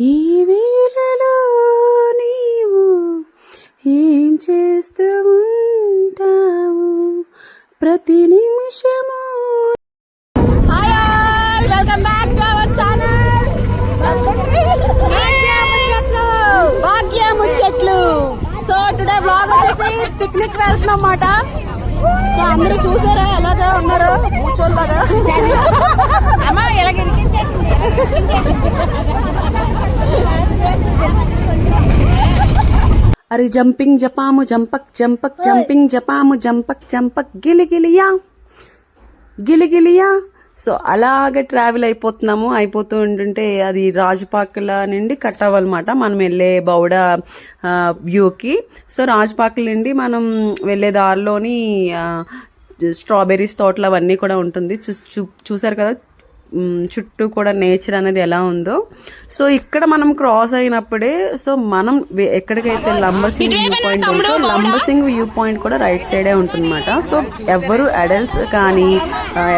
ఈ వేళలో నీవు ఏం చేస్తూ ఉంటావు? ప్రతి నిమిషము hi all welcome back to our channel. Bhagya ముచ్చట్లు సో టుడే బ్లాగ్ వచ్చేసి పిక్నిక్ వెళ్తున్నాం అన్నమాట. సో అందరూ చూసారా? ఎలాగా ఉన్నారు? కూర్చోలు కదా అమ్మా ఇలా అరే జంపింగ్ జపాము జంపక్ జంపక్ జంపింగ్ జపాము జంపక్ జంపక్ గిలిగిలియా గిలిగిలియా సో అలాగే ట్రావెల్ అయిపోతున్నాము. అయిపోతూ ఉంటుంటే అది రాజుపాకల నుండి కట్ అవ్వాలన్నమాట మనం వెళ్ళే బౌడ వ్యూకి. సో రాజుపాకల నుండి మనం వెళ్ళే దారిలోని స్ట్రాబెర్రీస్ తోటలు అవన్నీ కూడా ఉంటుంది. చూ చూ- చూసారు కదా? చుట్టూ కూడా నేచర్ అనేది ఎలా ఉందో. సో ఇక్కడ మనం క్రాస్ అయినప్పుడే సో మనం ఎక్కడికైతే లంబసింగ్ వ్యూ పాయింట్ ఉంటుందో లంబసింగ్ వ్యూ పాయింట్ కూడా రైట్ సైడే ఉంటుందన్నమాట. సో ఎవరు అడల్ట్స్ కానీ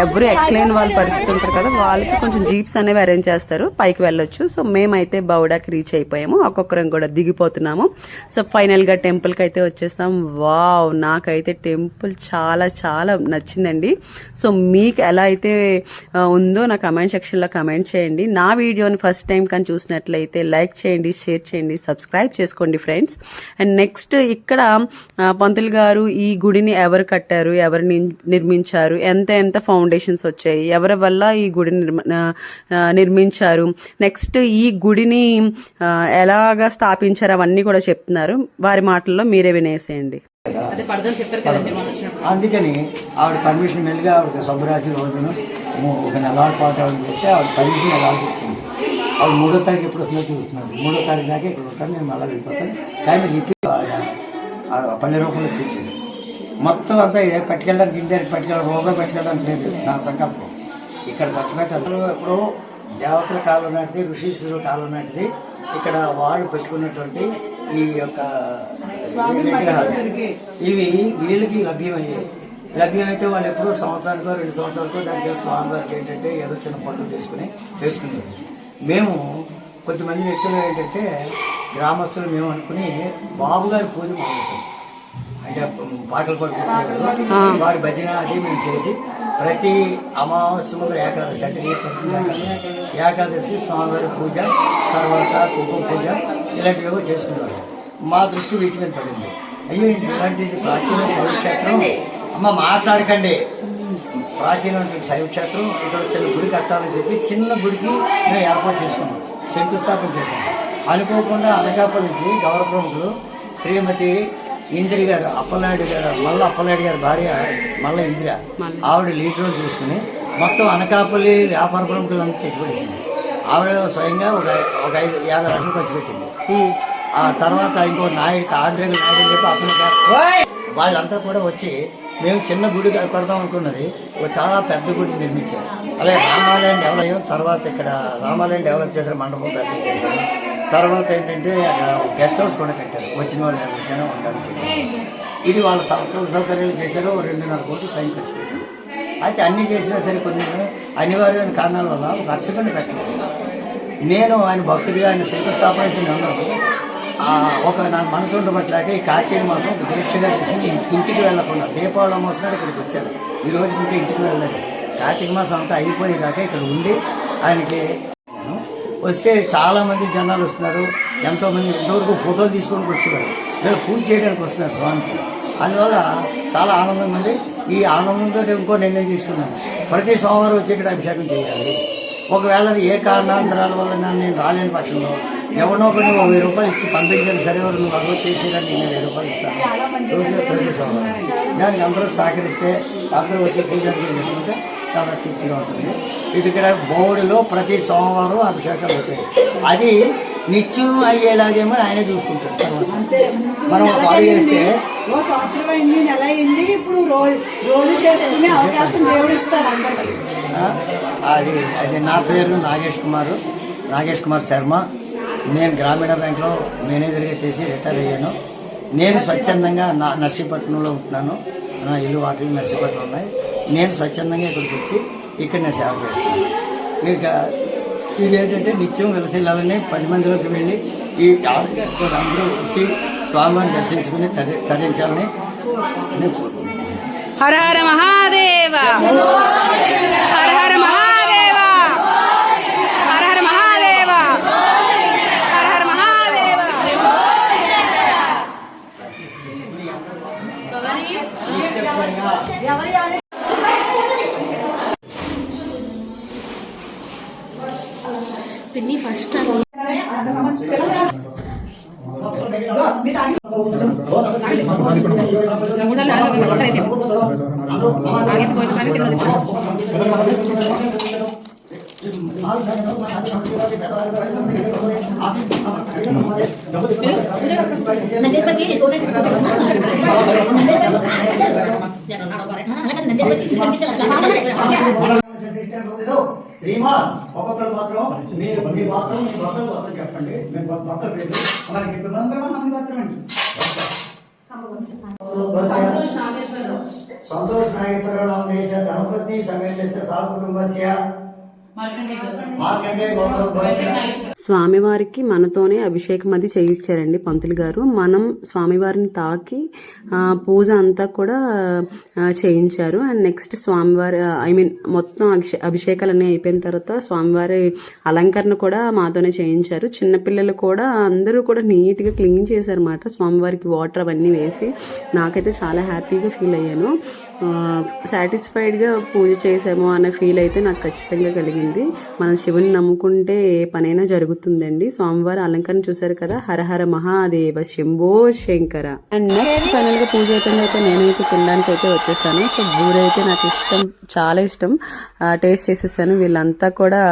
ఎవరు ఎక్కలేని వాళ్ళ పరిస్థితి ఉంటారు కదా వాళ్ళకి కొంచెం జీప్స్ అనేవి అరేంజ్ చేస్తారు పైకి వెళ్ళొచ్చు. సో మేమైతే బౌడాకి రీచ్ అయిపోయాము. ఒక్కొక్కరం కూడా దిగిపోతున్నాము. సో ఫైనల్గా టెంపుల్కి అయితే వచ్చేసాం. వావ్! నాకైతే టెంపుల్ చాలా చాలా నచ్చిందండి. సో మీకు ఎలా అయితే ఉందో నా కమెంట్ సెక్షన్లో కమెంట్ చేయండి. నా వీడియోని ఫస్ట్ టైం కానీ చూసినట్లయితే లైక్ చేయండి షేర్ చేయండి సబ్స్క్రైబ్ చేసుకోండి ఫ్రెండ్స్ అండ్ నెక్స్ట్ ఇక్కడ పంతులు గారు ఈ గుడిని ఎవరు కట్టారు ఎవరు నిర్- నిర్మించారు ఎంత ఎంత ఫౌండేషన్స్ వచ్చాయి ఎవరి వల్ల ఈ గుడిని నిర్మించారు. నెక్స్ట్ ఈ గుడిని ఎలాగా స్థాపించారు అవన్నీ కూడా చెప్తున్నారు. వారి మాటల్లో మీరే వినేసేయండి. అందుకని ఆవిడ పర్మిషన్ మెల్లిగా ఆవిడ రోజున మూ- ఒక నెల పాటు ఆవిడ చెప్తే ఆవిడ పర్మిషన్ నెలకి ఇచ్చింది ఆవిడ మూడో తారీఖు ఎప్పుడు వస్తుందో చూస్తున్నాడు. మూడో తారీఖు దాకా ఇక్కడ ఉంటాను నేను మళ్ళీ వెళ్ళిపోతాను. కానీ రిపీట్ పల్లె రూపంలో ఇచ్చింది మొత్తం అంతా ఏ పట్టుకెళ్ళడానికి ఇండియాకి పట్టుకెళ్ళ రోగం పట్టుకెళ్ళడానికి లేదు నా సంకల్పం. ఇక్కడ పచ్చిపెట్టాలి ఇప్పుడు దేవతల కాలం నాటిది ఋషీశ్వరుల కాలం నాటిది. ఇక్కడ వాళ్ళు పెట్టుకున్నటువంటి ఈ యొక్క విగ్రహాలు. ఇవి వీళ్ళకి లభ్యమయ్యాయి లభ్యమైతే వాళ్ళు ఎప్పుడో సంవత్సరానికో రెండు సంవత్సరాలకో దానికి స్వామివారికి ఏంటంటే ఏదో చిన్న పనులు చేసుకుని చేసుకునేది మేము కొంతమంది వ్యక్తులు ఏంటంటే గ్రామస్తులు మేము అనుకుని బాబు గారి పూజ మొదలుపెట్టాం. అంటే పాటలు పడుకుంటున్నారు వారి భజన అది మేము చేసి ప్రతి అమావాస్య ఏకాదశి అంటే ఏకాదశి. స్వామివారి పూజ తర్వాత కుంకుమ పూజ ఇలాంటివి చేసుకునేవారు మా దృష్టి వీటి మీద పడింది అయ్యో ఇలాంటిది ప్రాచీన శైవక్షేత్రం అమ్మ మాట్లాడకండి. ప్రాచీనటువంటి శైవక్షేత్రం ఇక్కడ చిన్న గుడి కట్టాలని చెప్పి చిన్న గుడికి మేము ఏర్పాటు చేసుకున్నాం. శంకుస్థాపన చేశాం. అనుకోకుండా అనకాపల్లి నుంచి గౌరవ ప్రముఖులు శ్రీమతి ఇందిరి గారు అప్పలనాయుడు గారు మల్ల అప్పలనాయుడు గారి భార్య మల్ల ఇందిర ఆవిడ లీడ్ రోల్ చూసుకుని మొత్తం అనకాపల్లి వ్యాపార ప్రముఖులను తెచ్చిపడేసింది ఆవిడ స్వయంగా ఒక ఒక ఐదు యాభై లక్షలు ఖర్చు పెట్టింది. ఆ తర్వాత ఇంకో నాయుడు ఆంధ్రేయులు నాయుడు అని చెప్పి అతను గారు- వాళ్ళంతా కూడా వచ్చి మేము చిన్న గుడి కడదాం అనుకున్నది. ఒక చాలా పెద్ద గుడి నిర్మించారు. అలాగే రామాలయం డెవలప్ అయ్యాం తర్వాత ఇక్కడ రామాలయం డెవలప్ చేసిన మండపం పెద్ద చేశారు. తర్వాత ఏంటంటే అక్కడ గెస్ట్ హౌస్ కూడా కట్టారు. వచ్చిన వాళ్ళు ఎవరికైనా ఉండడానికి ఇది వాళ్ళ సౌకర్య సౌకర్యాలు చేశారు. రెండున్నర కోట్లు పైన ఖర్చు పెట్టారు. అయితే అన్నీ చేసినా సరే కొన్ని అనివార్యమైన కారణాల వల్ల ఒక అర్చకుని పెట్టలేదు. నేను ఆయన భక్తుడిగా ఆయన శంకుస్థాపన చేసి ఉన్నప్పుడు ఒక నా మనసు ఉండబట్టలేక ఈ కార్తీక మాసం ఒక దీక్షగా తీసుకుని ఇంటికి వెళ్ళకుండా దీపావళి అమావాస్య ఇక్కడికి వచ్చాడు ఈ రోజు ఇంకా ఇంటికి వెళ్ళలేదు. కార్తీక మాసం అంతా అయిపోయేదాకా ఇక్కడ ఉండి ఆయనకి వస్తే చాలామంది జనాలు వస్తున్నారు. ఎంతోమంది ఇంతవరకు ఫోటోలు తీసుకొని వచ్చేవారు వీళ్ళు పూజ చేయడానికి వస్తున్నారు స్వామికి. అందువల్ల చాలా ఆనందంగా ఉంది. ఈ ఆనందంతో ఇంకో నిర్ణయం తీసుకున్నాను. ప్రతి సోమవారం వచ్చి ఇక్కడ అభిషేకం చేయాలి. ఒకవేళ ఏ కారణాంతరాల వల్ల నేను రాలేని పక్షంలో ఎవరినో ఒకరిని ఒక వెయ్యి రూపాయలు ఇచ్చి పంపించండి. సరే వాళ్ళు నువ్వు అరవై చేసేదాన్ని నేను వెయ్యి రూపాయలు ఇస్తాను. దానికి అందరూ సహకరిస్తే అందరూ వచ్చి పూజలు చేసుకుంటే చాలా తృప్తిగా ఉంటుంది. ఇది ఇక్కడ బోర్డులో ప్రతి సోమవారం అభిషేకాలు అవుతాయి. అది నిత్యం అయ్యేలాగేమో ఆయనే చూసుకుంటాడు. తర్వాత మనం బాడీ చేస్తే ఓ సంవత్సరం అయింది నెల అయింది ఇప్పుడు రోజు రోజు చేసుకునే అవకాశం దేవుడు ఇస్తాడు అందరికి. అది అది నా పేరు నాగేష్ కుమార్ నాగేష్ కుమార్ శర్మ. నేను గ్రామీణ బ్యాంక్లో మేనేజర్గా చేసి రిటైర్ అయ్యాను. నేను స్వచ్ఛందంగా నా నర్సీపట్నంలో ఉంటున్నాను. నా ఇల్లు వాటిలు నర్సీపట్నం ఉన్నాయి. నేను స్వచ్ఛందంగా ఇక్కడికి వచ్చి ఇక్కడ నేను సేవ చేస్తున్నాను. ఇక ఇది ఏంటంటే నిత్యం విలసిల్లాలని పది మందిలోకి వెళ్ళి ఈ ఆరోగ్యంతో అందరూ వచ్చి స్వామిని దర్శించుకుని తరి తరించాలని నేను కోరుకుంటున్నాను. హర హర మహాదేవ! పిన్ని ఫస్ట్ నందేశ్వరికి శ్రీమాన్ ఒక్కొక్కరు మాత్రం మీరు మీ మాత్రం మీ భక్తులు మాత్రం చెప్పండి. మీ భక్తుల పేరు మనకి ఇప్పుడు మనం మనం మాత్రం అండి సంతోష్ నాగేశ్వరరావు. దేశ ధర్మపత్ని సమేత సహ కుటుంబస్య స్వామివారికి మనతోనే అభిషేకం అది చేయించారండి పంతులు గారు. మనం స్వామివారిని తాకి ఆ, పూజ అంతా కూడా చేయించారు. అండ్ నెక్స్ట్ స్వామివారి ఐ మీన్ మొత్తం అభిషే అభిషేకాలన్నీ అయిపోయిన తర్వాత స్వామివారి అలంకరణ కూడా మాతోనే చేయించారు. చిన్నపిల్లలు కూడా అందరూ కూడా నీట్గా క్లీన్ చేశారన్నమాట. స్వామివారికి వాటర్ అవన్నీ వేసి నాకైతే చాలా హ్యాపీగా ఫీల్ అయ్యాను. సాటిస్ఫైడ్గా పూజ చేసాము అనే ఫీల్ అయితే నాకు ఖచ్చితంగా కలిగింది. మనం శివుని నమ్ముకుంటే ఏ పనైనా జరుగుతుందండి. స్వామివారి అలంకరణ చూసారు కదా హరహర మహాదేవ శంభో శంకర. అండ్ నెక్స్ట్ ఫైనల్గా పూజ అయిపోయింది అయితే నేనైతే తినడానికి అయితే వచ్చేసాను. సో బూరైతే నాకు ఇష్టం చాలా ఇష్టం. టేస్ట్ చేసేసాను. వీళ్ళంతా కూడా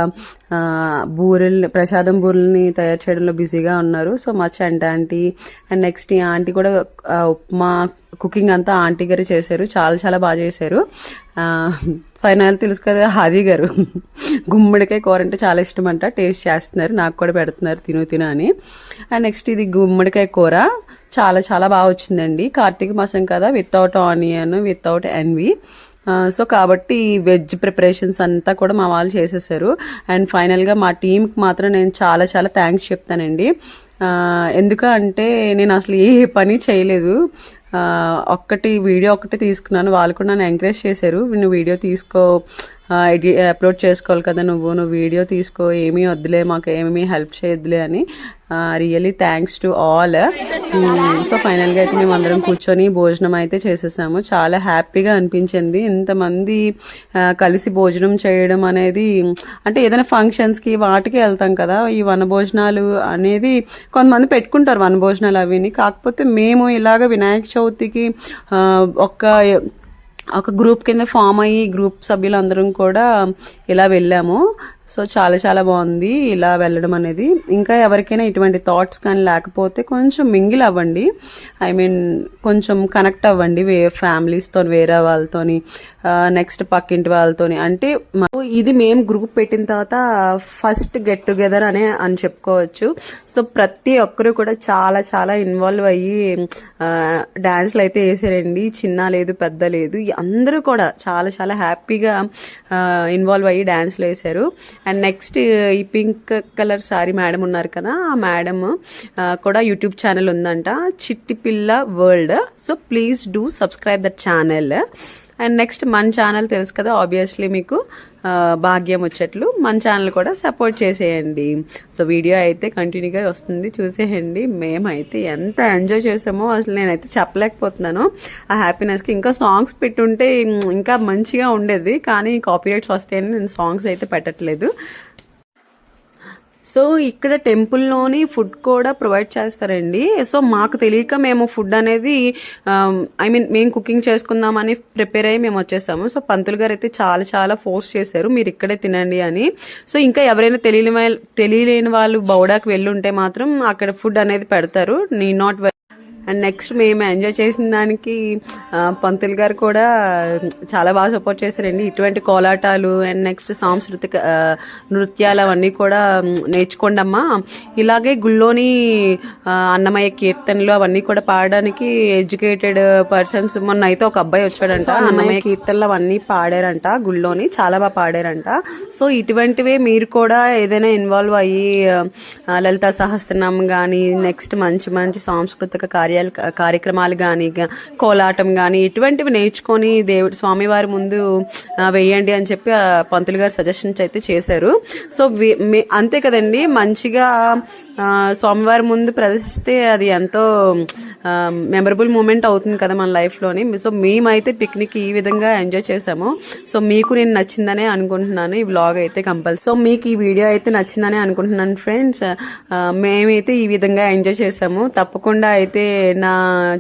బూరెల్ని ప్రసాదం బూరెల్ని తయారు చేయడంలో బిజీగా ఉన్నారు. సో మా చెంట ఆంటీ అండ్ నెక్స్ట్ ఈ ఆంటీ కూడా ఉప్మా కుకింగ్ అంతా ఆంటీ గారు చేశారు. చాలా చాలా బాగా చేశారు. ఫైనల్ తెలుసు కదా హాది గారు. గుమ్మడికాయ కూర అంటే చాలా ఇష్టం అంట టేస్ట్ చేస్తున్నారు. నాకు కూడా పెడుతున్నారు. తిను తిను అని. అండ్ నెక్స్ట్ ఇది గుమ్మడికాయ కూర. చాలా చాలా బాగా వచ్చిందండి. కార్తీక మాసం కదా without onion without NV so కాబట్టి వెజ్ ప్రిపరేషన్స్ అంతా కూడా మా వాళ్ళు చేసేసారు. అండ్ ఫైనల్గా మా టీంకి మాత్రం నేను చాలా చాలా థ్యాంక్స్ చెప్తానండి. ఎందుకంటే నేను అసలు ఏ పని చేయలేదు. ఒక్కటి వీడియో ఒకటి తీసుకున్నాను. వాళ్ళు కూడా నన్ను ఎంకరేజ్ చేశారు. నువ్వు వీడియో తీసుకో. ఎడి అప్లోడ్ చేసుకోవాలి కదా నువ్వు నువ్వు వీడియో తీసుకో ఏమీ వద్దులే మాకు ఏమీ హెల్ప్ చేయొద్దులే అని. Really thanks to all so ఫైనల్గా అయితే మేము అందరం కూర్చొని భోజనం అయితే చేసేసాము. చాలా హ్యాపీగా అనిపించింది. ఇంతమంది కలిసి భోజనం చేయడం అనేది అంటే ఏదైనా ఫంక్షన్స్కి వాటికి వెళ్తాం కదా ఈ వన భోజనాలు అనేది కొంతమంది పెట్టుకుంటారు వన భోజనాలు అవిని. కాకపోతే మేము ఇలాగ వినాయక చవితికి ఒక్క ఒక గ్రూప్ కింద ఫామ్ అయ్యి గ్రూప్ సభ్యులందరం కూడా ఇలా వెళ్ళాము. సో చాలా చాలా బాగుంది ఇలా వెళ్ళడం అనేది. ఇంకా ఎవరికైనా ఇటువంటి థాట్స్ కానీ లేకపోతే కొంచెం మింగిల్ అవ్వండి. ఐ మీన్ కొంచెం కనెక్ట్ అవ్వండి వే ఫ్యామిలీస్తో వేరే వాళ్ళతోని నెక్స్ట్ పక్కింటి వాళ్ళతోని. అంటే ఇది మేము గ్రూప్ పెట్టిన తర్వాత ఫస్ట్ గెట్ టుగెదర్ అనే అని చెప్పుకోవచ్చు. సో ప్రతి ఒక్కరు కూడా చాలా చాలా ఇన్వాల్వ్ అయ్యి డ్యాన్స్లు అయితే వేసారండి. చిన్న లేదు పెద్ద లేదు. అందరూ కూడా చాలా చాలా హ్యాపీగా ఇన్వాల్వ్ అయ్యి డ్యాన్స్లు వేశారు అండ్ నెక్స్ట్ ఈ పింక్ కలర్ సారీ మేడం ఉన్నారు కదా ఆ మేడం కూడా యూట్యూబ్ ఛానల్ ఉందంట చిట్టి పిల్ల world so please do subscribe that channel and next మన ఛానల్ తెలుసు కదా ఆబ్వియస్లీ మీకు భాగ్యం వచ్చేట్లు. మన ఛానల్ కూడా సపోర్ట్ చేసేయండి. సో వీడియో అయితే కంటిన్యూగా వస్తుంది చూసేయండి. మేమైతే ఎంత ఎంజాయ్ చేసామో అసలు నేనైతే చెప్పలేకపోతున్నాను. ఆ హ్యాపీనెస్కి ఇంకా సాంగ్స్ పెట్టుంటే ఇంకా మంచిగా ఉండేది. కానీ కాపీరైట్స్ వస్తాయని నేను సాంగ్స్ అయితే పెట్టట్లేదు. సో ఇక్కడ టెంపుల్లోని ఫుడ్ కూడా ప్రొవైడ్ చేస్తారండి. సో మాకు తెలియక మేము ఫుడ్ అనేది um, ఐ మీన్ మేము కుకింగ్ చేసుకుందామని ప్రిపేర్ అయ్యి మేము వచ్చేసాము. సో పంతులు గారు అయితే చాలా చాలా ఫోర్స్ చేశారు. మీరు ఇక్కడే తినండి అని. సో ఇంకా ఎవరైనా తెలియని తెలియలేని వాళ్ళు బౌడాకి వెళ్ళుంటే మాత్రం అక్కడ ఫుడ్ అనేది పెడతారు. నీ నాట్ అండ్ నెక్స్ట్ మేము ఎంజాయ్ చేసిన దానికి పంతులు గారు కూడా చాలా బాగా సపోర్ట్ చేశారండి. ఇటువంటి కోలాటాలు అండ్ నెక్స్ట్ సాంస్కృతిక నృత్యాలు అవన్నీ కూడా మ్, నేర్చుకోండి అమ్మా ఇలాగే గుళ్ళోని అన్నమయ్య కీర్తనలు అవన్నీ కూడా పాడడానికి ఎడ్యుకేటెడ్ పర్సన్స్ మొన్న అయితే ఒక అబ్బాయి వచ్చాడంట అన్నమయ్య కీర్తనలు అవన్నీ పాడారంట గుళ్ళోని చాలా బాగా పాడారంట. సో ఇటువంటివే మీరు కూడా ఏదైనా ఇన్వాల్వ్ అయ్యి లలితా సహస్రనామం కానీ నెక్స్ట్ మంచి మంచి సాంస్కృతిక కార్యాలు కార్యక్రమాలు కానీ కోలాటం కానీ ఇటువంటివి నేర్చుకొని దేవుడు స్వామివారి ముందు వేయండి అని చెప్పి పంతులు గారు సజెషన్స్ అయితే చేశారు. సో మే- అంతే కదండి. మంచిగా స్వామివారి ముందు ప్రదర్శిస్తే అది ఎంతో మెమరబుల్ మూమెంట్ అవుతుంది కదా మన లైఫ్లోని సో మేమైతే పిక్నిక్ ఈ విధంగా ఎంజాయ్ చేసాము సో మీకు నేను నచ్చిందనే అనుకుంటున్నాను. ఈ వ్లాగ్ అయితే కంపల్సరీ సో మీకు ఈ వీడియో అయితే నచ్చిందనే అనుకుంటున్నాను ఫ్రెండ్స్ మేమైతే ఈ విధంగా ఎంజాయ్ చేసాము తప్పకుండా అయితే నా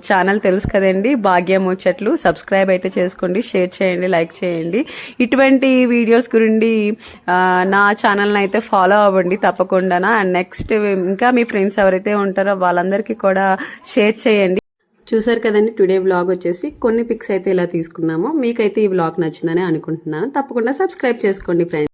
ఛానల్ తెలుసు కదండి భాగ్యం ముచ్చట్లు సబ్స్క్రైబ్ అయితే చేసుకోండి షేర్ చేయండి లైక్ చేయండి. ఇటువంటి వీడియోస్ గురించి నా ఛానల్ని అయితే ఫాలో అవ్వండి తప్పకుండా అండ్ నెక్స్ట్ ఇంకా మీ ఫ్రెండ్స్ ఎవరైతే ఉంటారో వాళ్ళందరికీ కూడా షేర్ చేయండి. చూసారు కదండి టుడే బ్లాగ్ వచ్చేసి కొన్ని పిక్స్ అయితే ఇలా తీసుకున్నాము. మీకైతే ఈ బ్లాగ్ నచ్చిందని అనుకుంటున్నాను. తప్పకుండా సబ్స్క్రైబ్ చేసుకోండి ఫ్రెండ్స్